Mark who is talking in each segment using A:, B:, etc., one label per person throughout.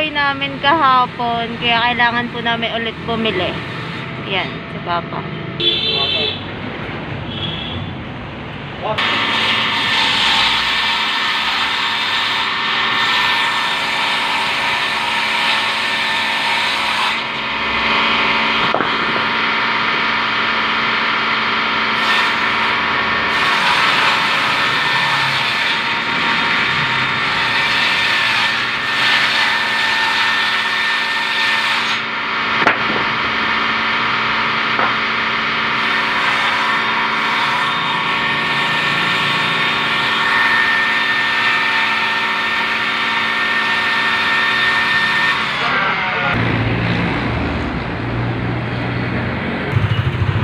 A: Kahoy namin kahapon, kaya kailangan po namin ulit bumili. Yan, si Papa.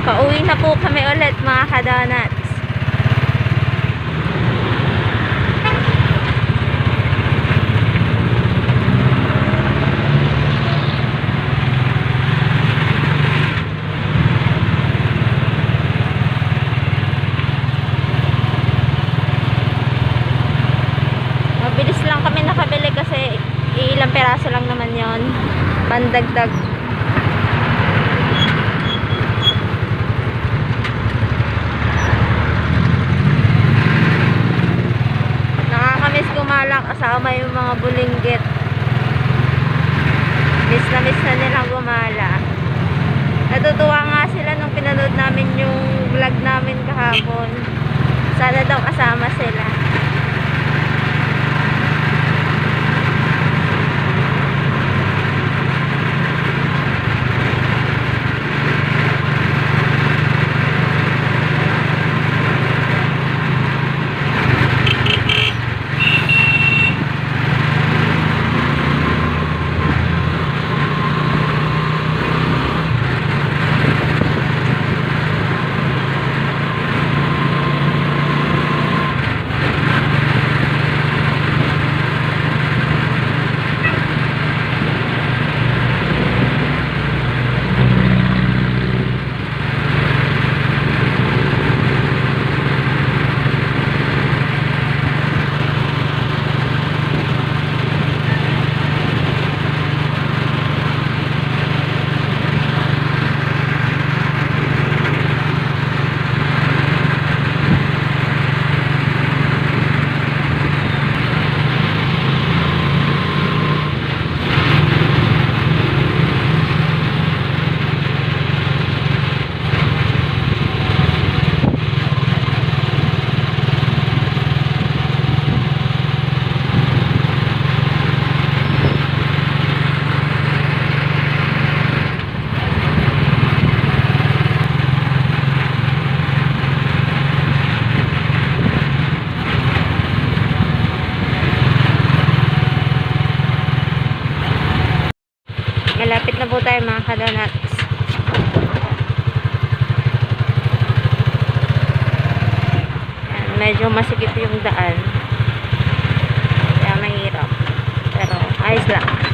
A: Pauwi na po kami ulit mga kadonuts. Mabilis lang kami nakabili kasi ilang peraso lang naman yon Pandagdag Nakakamiss gumala kasama yung mga bulinggit. Miss na miss na nilang gumala. Natutuwa nga sila nung pinanood namin yung vlog namin kahapon. Sana daw kasama sila. Malapit na po tayo mga kadonuts. Ayan, medyo masikip yung daan. Kaya mahirap. Pero ayos lang.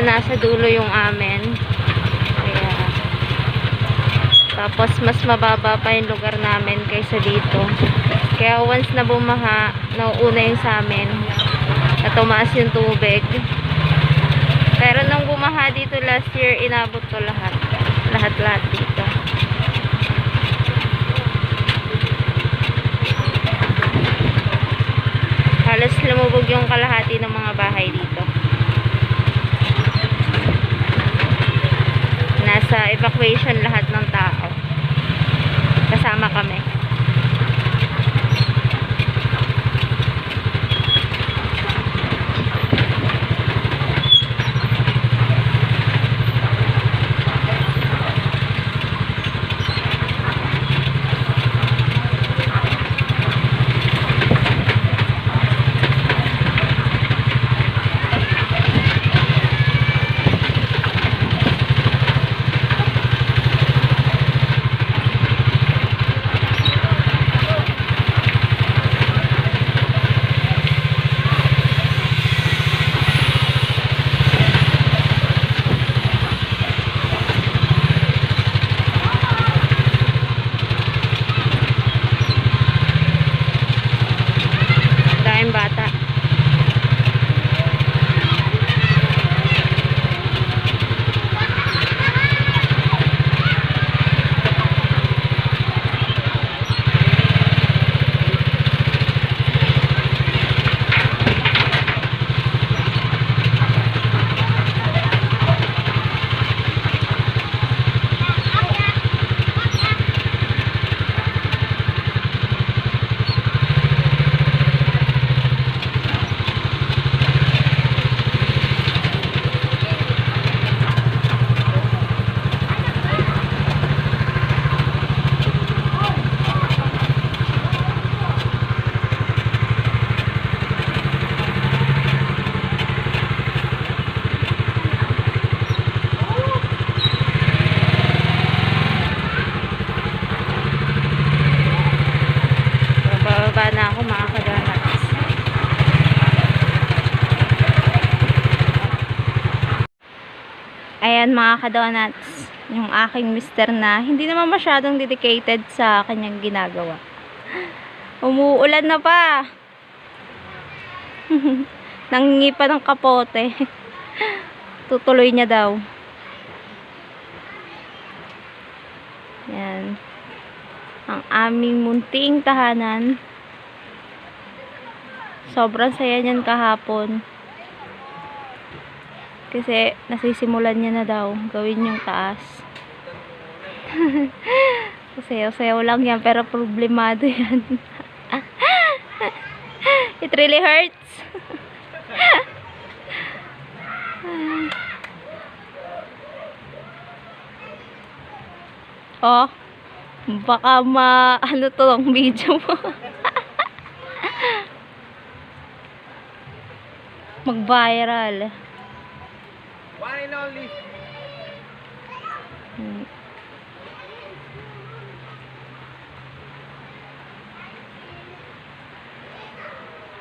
A: Nyo, nasa dulo yung amin. Kaya, tapos, mas mababa pa yung lugar namin kaysa dito. Kaya, once na bumaha, nauuna yung sa amin. Na tumaas yung tubig. Pero nung bumaha dito last year, inabot ko lahat. Lahat-lahat dito. Halos lumubog yung kalahati ng mga bahay dito. sa evacuation lahat ng tao. Kasama kami. Ayan mga kadonuts, yung aking mister na hindi naman masyadong dedicated sa kanyang ginagawa. Umuulan na pa. Nangingi pa ng kapote. Tutuloy niya daw. Yan. Ang aming munting tahanan. Sobrang saya niyan kahapon. Kasi nasisimulan niya na daw gawin yung taas. Sayaw-sayaw lang yan pero problemado yan. It really hurts. oh, baka ma ano to ang video mo. Mag-viral.
B: One and only.
A: Hmm.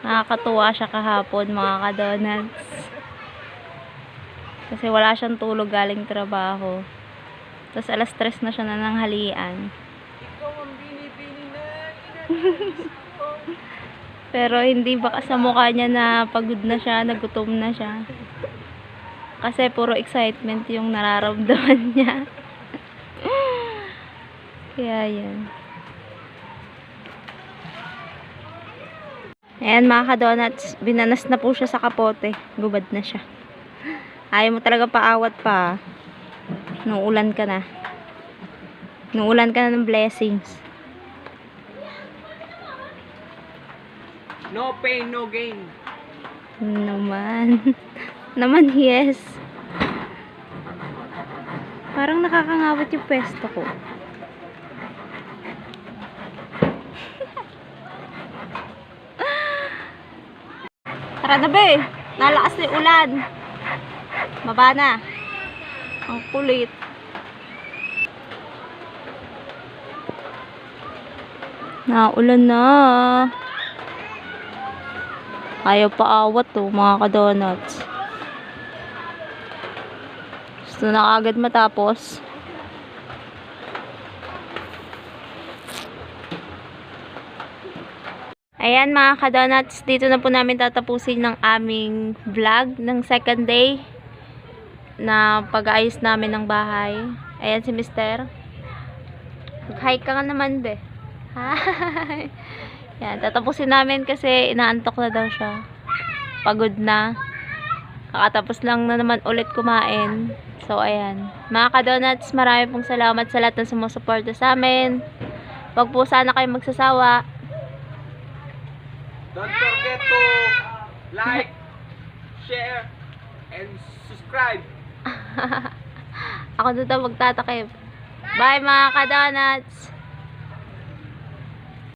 A: Nakakatuwa siya kahapon mga ka-donuts. Kasi wala siyang tulog galing trabaho. Tapos alas tres na siya na ng halian.
B: Ikaw ang binibini na
A: Pero hindi baka sa mukha niya na pagod na siya, nagutom na siya. Kasi puro excitement yung nararamdaman niya. Kaya yan. Ayan mga ka-donuts, binanas na po siya sa kapote. Gubad na siya. Ayaw mo talaga paawat pa. Nuulan ka na. Nuulan ka na ng blessings.
B: No pain, no gain.
A: Naman. Naman, yes. Parang nakakangawit yung pwesto ko. Tara na be. Nalakas na yung ulan. Baba na. Ang kulit. Naulan na. Ayaw pa awat to, mga ka-donuts. Gusto na agad matapos. Ayan mga ka-donuts, dito na po namin tatapusin ng aming vlog ng second day na pag-aayos namin ng bahay. Ayan si Mister. Mag-hi ka nga naman, be. Hi! Yan, tatapusin namin kasi inaantok na daw siya. Pagod na. Kakatapos lang na naman ulit kumain. So, ayan. Mga ka-donuts, marami pong salamat sa lahat ng sumusuporta sa amin. Wag po sana kayo magsasawa.
B: Don't forget to like, share, and subscribe.
A: Ako doon daw magtatakip. Bye mga ka-donuts!